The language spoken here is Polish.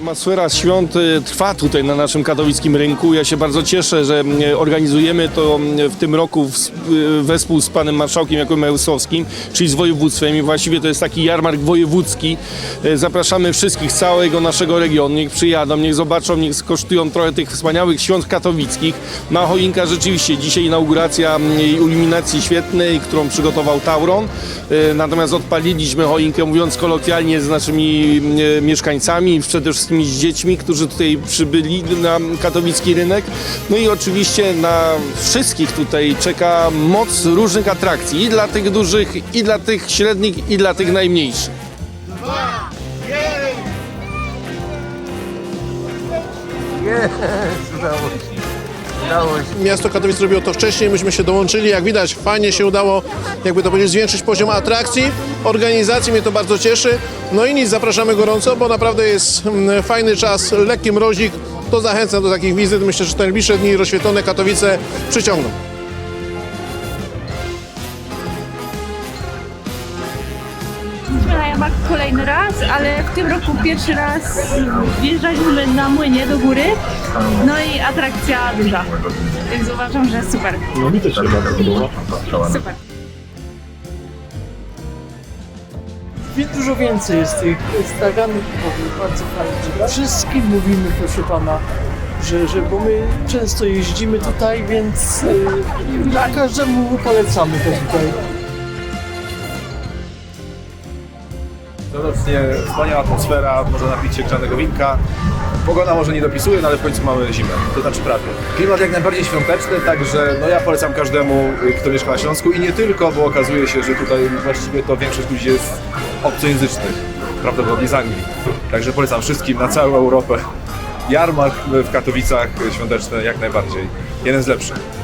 Atmosfera świąt y, trwa tutaj na naszym katowickim rynku. Ja się bardzo cieszę, że mm, organizujemy to mm, w tym roku y, wespół z panem marszałkiem Jakubem Ełsowskim, czyli z województwem i właściwie to jest taki jarmark wojewódzki. Y, Zapraszamy wszystkich z całego naszego regionu, niech przyjadą, niech zobaczą, niech skosztują trochę tych wspaniałych świąt katowickich. Na choinka rzeczywiście dzisiaj inauguracja mm, iluminacji świetnej, którą przygotował Tauron. Natomiast odpaliliśmy choinkę, mówiąc kolokwialnie, z naszymi mieszkańcami, przede wszystkim z dziećmi, którzy tutaj przybyli na katowicki rynek. No i oczywiście na wszystkich tutaj czeka moc różnych atrakcji i dla tych dużych, i dla tych średnich, i dla tych najmniejszych. Miasto Katowice zrobiło to wcześniej, myśmy się dołączyli. Jak widać, fajnie się udało, jakby to powiedzieć, zwiększyć poziom atrakcji, organizacji, mnie to bardzo cieszy. No i nic, zapraszamy gorąco, bo naprawdę jest mm, fajny czas, lekki mrozik. To zachęcam do takich wizyt. Myślę, że te najbliższe dni rozświetlone Katowice przyciągną. Jarmarku kolejny raz, ale w tym roku pierwszy raz wjeżdżaliśmy na młynie do góry. No i atrakcja duża. Więc uważam, że super. No mi też się bardzo podoba. Super. Dużo więcej jest tych straganów, powiem, bardzo fajnie. Wszystkim mówimy, proszę pana, że, że bo my często jeździmy tutaj, więc y, dla każdemu polecamy to tutaj. Obecnie wspaniała atmosfera, można napić się grzanego winka. Pogoda może nie dopisuje, no ale w końcu mamy zimę, to znaczy prawie. Klimat jak najbardziej świąteczny, także no ja polecam każdemu, y, kto mieszka na Śląsku i nie tylko, bo okazuje się, że tutaj właściwie to większość ludzi jest obcojęzycznych, prawdopodobnie z Anglii. Także polecam wszystkim na całą Europę. Jarmark w Katowicach świąteczny jak najbardziej. Jeden z lepszych.